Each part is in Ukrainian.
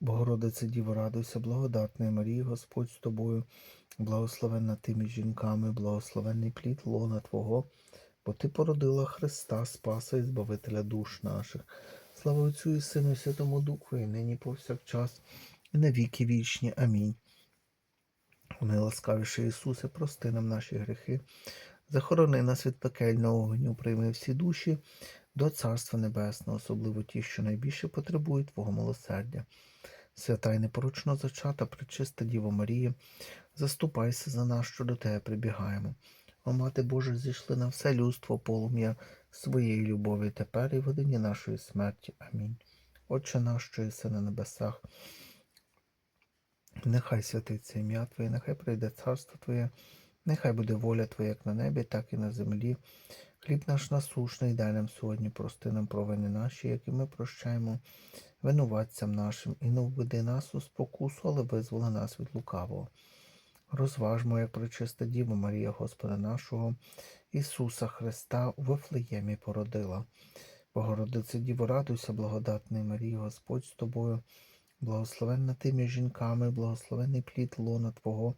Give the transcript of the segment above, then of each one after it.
Богородице Діво, радуйся, благодатної Марії, Господь з тобою, благословенна ти між жінками, благословенний плід лона Твого, бо Ти породила Христа, Спаса і Збавителя душ наших. Слава Отцю і Сину, і Святому Духу, і нині повсякчас, і на віки вічні. Амінь. О найласкавіший Ісусе, прости нам наші гріхи, захорони нас від пекельного огню, прийми всі душі до Царства Небесного, особливо ті, що найбільше потребують Твого милосердя. Свята й непорочно зачата, пречиста Діво Марія, заступайся за нас, що до Тебе прибігаємо. О Мати Божа, зійшли на все людство полум'я своєї любові тепер і в годині нашої смерті. Амінь. Отче наш, що єси на небесах, нехай святиться ім'я Твоє, нехай прийде царство Твоє, нехай буде воля Твоя як на небі, так і на землі. Хліб наш насушний дай нам сьогодні, прости нам провини наші, які ми прощаємо винуватцям нашим, і не введи нас у спокусу, але визволи нас від лукавого. Розважмо, як пречиста Діва Марія Господа нашого, Ісуса Христа у Вифлеємі породила. Богородице Діво, радуйся, благодатний Марії, Господь з тобою, благословенна ти між жінками, благословенний плід лона Твого,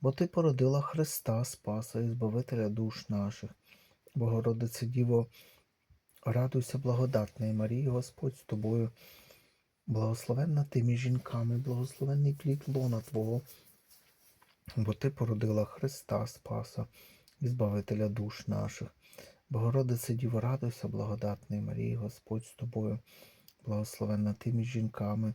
бо Ти породила Христа, Спаса і Збавителя душ наших. Богородице Діво, радуйся, благодатний Марії, Господь з тобою, благословенна ти між жінками, благословенний плід лона Твого, бо Ти породила Христа Спаса і Збавителя душ наших. Богородице Діво, радуйся, благодатний Марії, Господь з тобою, благословенна ти між жінками,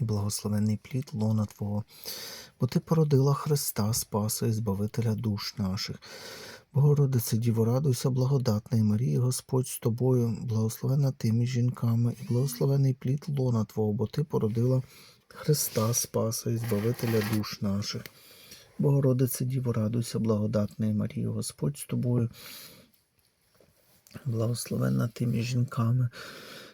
і благословенний плід лона Твого, бо Ти породила Христа Спаса і Збавителя душ наших. Богородице Діво, радуйся, благодатної Марії, Господь з тобою, благословенна ти між жінками, і благословений плід лона Твого, бо Ти породила Христа Спаса і Збавителя душ наших. Богородице Діво, радуйся, благодатної Марії, Господь з тобою, благословенна ти між жінками,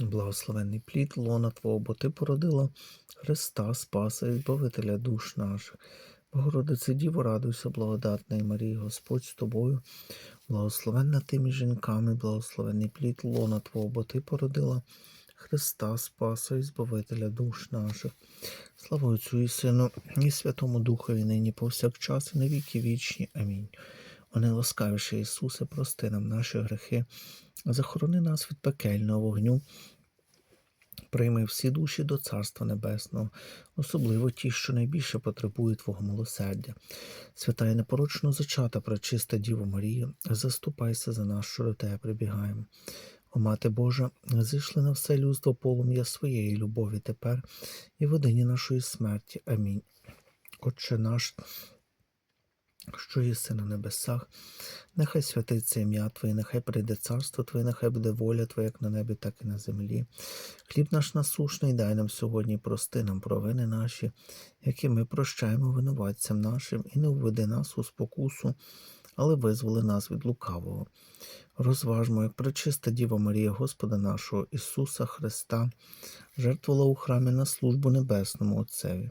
Благословенний плід лона Твого, бо Ти породила Христа, Спаса і Збавителя душ наших. Богородице Діво, радуйся, благодатної Марії, Господь з тобою, благословенна ти між жінками, благословенний плід лона Твого, бо Ти породила Христа, Спаса і Збавителя душ наших. Слава Отцю і Сину, і Святому Духові, нині повсякчас, і на віки вічні. Амінь. О найласкавіший Ісусе, прости нам наші грехи, захорони нас від пекельного вогню, прийми всі душі до Царства Небесного, особливо ті, що найбільше потребують Твого милосердя. Свята і непорочно зачата, пречиста Діво Марія, заступайся за нас, що до Тебе прибігаємо. О Мати Божа, зійшли на все людство полум'я своєї любові тепер і в годині нашої смерті. Амінь. Отче наш, що єси на небесах, нехай святиться ім'я Твоє, нехай прийде царство Твоє, нехай буде воля Твоя, як на небі, так і на землі. Хліб наш насушний дай нам сьогодні, прости нам провини наші, які ми прощаємо винуватцям нашим, і не введи нас у спокусу, але визволи нас від лукавого. Розважмо, як пречиста Діва Марія Господа нашого Ісуса Христа, жертвувала у храмі на службу Небесному Отцеві.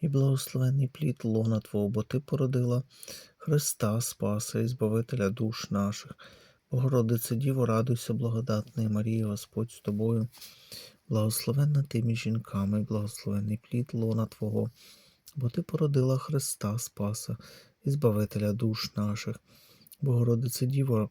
і благословений плід лона Твого, бо Ти породила Христа, Спаса і Збавителя душ наших. Богородице Діво, радуйся, благодатна Марія, Господь з тобою, благословенна ти між жінками, благословений плід лона Твого, бо Ти породила Христа, Спаса і Збавителя душ наших. Богородице Діво,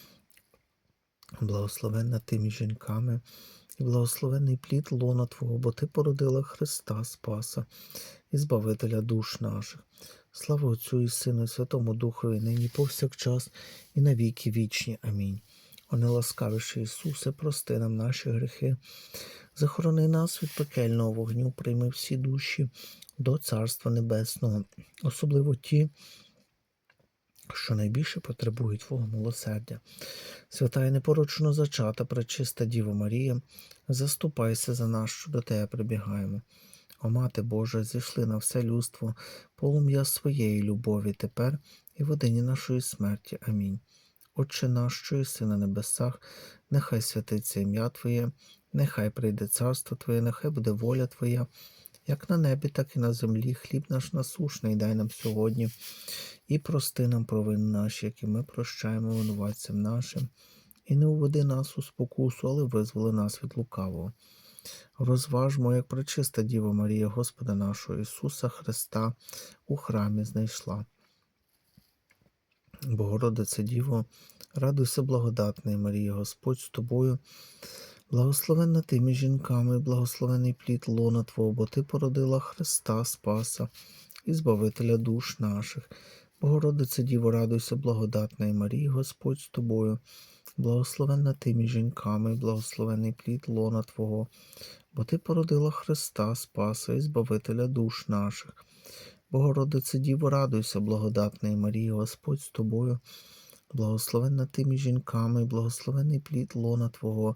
благословенна ти між жінками, і благословений плід лона Твого, бо Ти породила Христа, Спаса і Збавителя душ наших. Слава Отцю і Сину, і Святому Духові, нині повсякчас, і на віки вічні. Амінь. О неласкавіший Ісусе, прости нам наші гріхи, захорони нас від пекельного вогню, прийми всі душі до Царства Небесного, особливо ті, що найбільше потребують Твого милосердя. Свята і непорочно зачата, пречиста Діво Марія, заступайся за нас, що до Тебе прибігаємо. О Мати Божа, зійшли на все людство полум'я своєї любові тепер і в годині нашої смерті. Амінь. Отче наш, що єси на небесах, нехай святиться ім'я Твоє, нехай прийде царство Твоє, нехай буде воля Твоя, як на небі, так і на землі. Хліб наш насушний дай нам сьогодні, і прости нам провини наші, які ми прощаємо винуватцям нашим, і не уведи нас у спокусу, але визволи нас від лукавого. Розважмо, як пречиста Діва Марія Господа нашого Ісуса Христа у храмі знайшла. Богородице Діво, радуйся, благодатна Марія, Господь з тобою, благословенна ти між жінками, благословений плід лона Твого, бо Ти породила Христа, Спаса і Збавителя душ наших. Богородице Діво, радуйся, благодатна Марія, Господь з тобою, благословенна ти між жінками, благословений плід лона Твого, бо Ти породила Христа, Спаса і Збавителя душ наших. Богородице Діво, радуйся, благодатна Марія, Господь з тобою, благословенна ти між жінками, благословений плід лона Твого,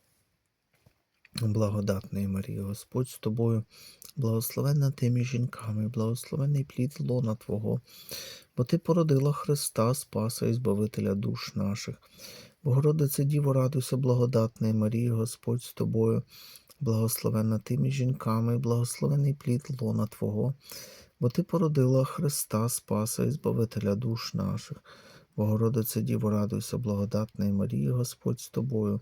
благодатної Марії, Господь з тобою, благословенна ти між жінками, благословений плід лона Твого, бо Ти породила Христа, Спаса і Збавителя душ наших. Богородице Діво, радуйся, благодатної Марії, Господь з тобою, благословенна ти між жінками, благословений плід лона Твого, бо Ти породила Христа, Спаса і Збавителя душ наших. Богородице Діво, радуйся, благодатної Марії, Господь з тобою,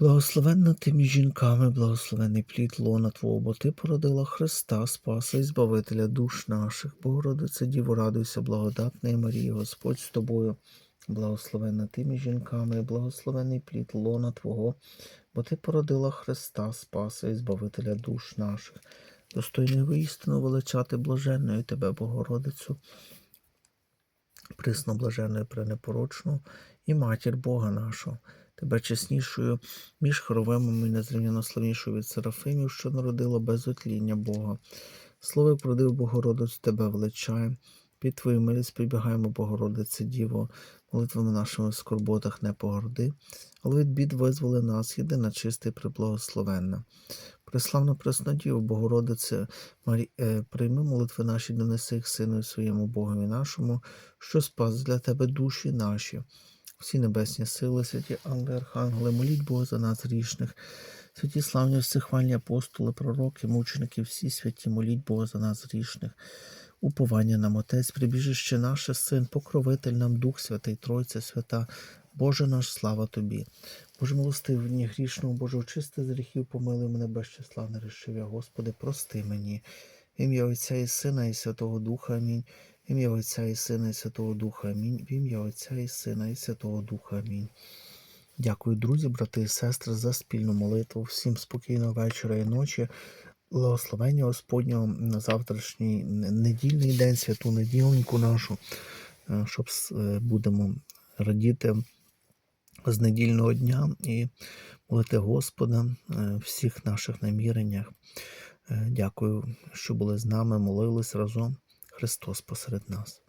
Благословенна ти між жінками, благословений плід лона Твого, бо Ти породила Христа, Спаса і Збавителя душ наших. Богородице Діво, радуйся, благодатної Марії, Господь з тобою. Благословенна ти між жінками, благословений плід лона Твого, бо Ти породила Христа, Спаса і Збавителя душ наших. Достойний воістину величати блаженною Тебе, Богородицю, присноблаженною пренепорочну і матір Бога нашого, Тебе чеснішою між хоровимами і незрівняно славнішою від Серафимів, що народила без отління Бога. Слово продив Богородицю Тебе величає. Під Твою милість прибігаємо, Богородице Діво, молитвами нашими в скорботах не погорди, але від бід визволи нас, єдина чиста і приблагословенна. Преславна Преснодіво, Богородице, Марі... е, прийми молитви наші, донеси їх Сину своєму Богові нашому, що спас для Тебе душі наші. Всі небесні сили, святі ангели, архангели, моліть Бога за нас грішних. Святі славні всехвальні апостоли, пророки, мученики, всі святі, моліть Бога за нас грішних. Уповання нам Отець, прибіжище наше, Син, покровитель нам, Дух Святий, Тройця Свята, Боже наш, слава Тобі. Боже милостивий, мені грішного, Боже, очисти з гріхів, помилуй мене без числа, Господи, прости мені. Ім'я Отця і Сина, і Святого Духа, Амінь. Ім'я Отця і Сина, і Святого Духа, Амінь. В ім'я Отця і Сина, і Святого Духа, Амінь. Дякую, друзі, брати і сестри, за спільну молитву. Всім спокійного вечора і ночі. Благословення Господнього на завтрашній недільний день, святу неділеньку нашу, е, щоб е, будемо радіти з недільного дня і молити Господа е, всіх наших наміреннях. Е, Дякую, що були з нами, молились разом. Христос посеред нас.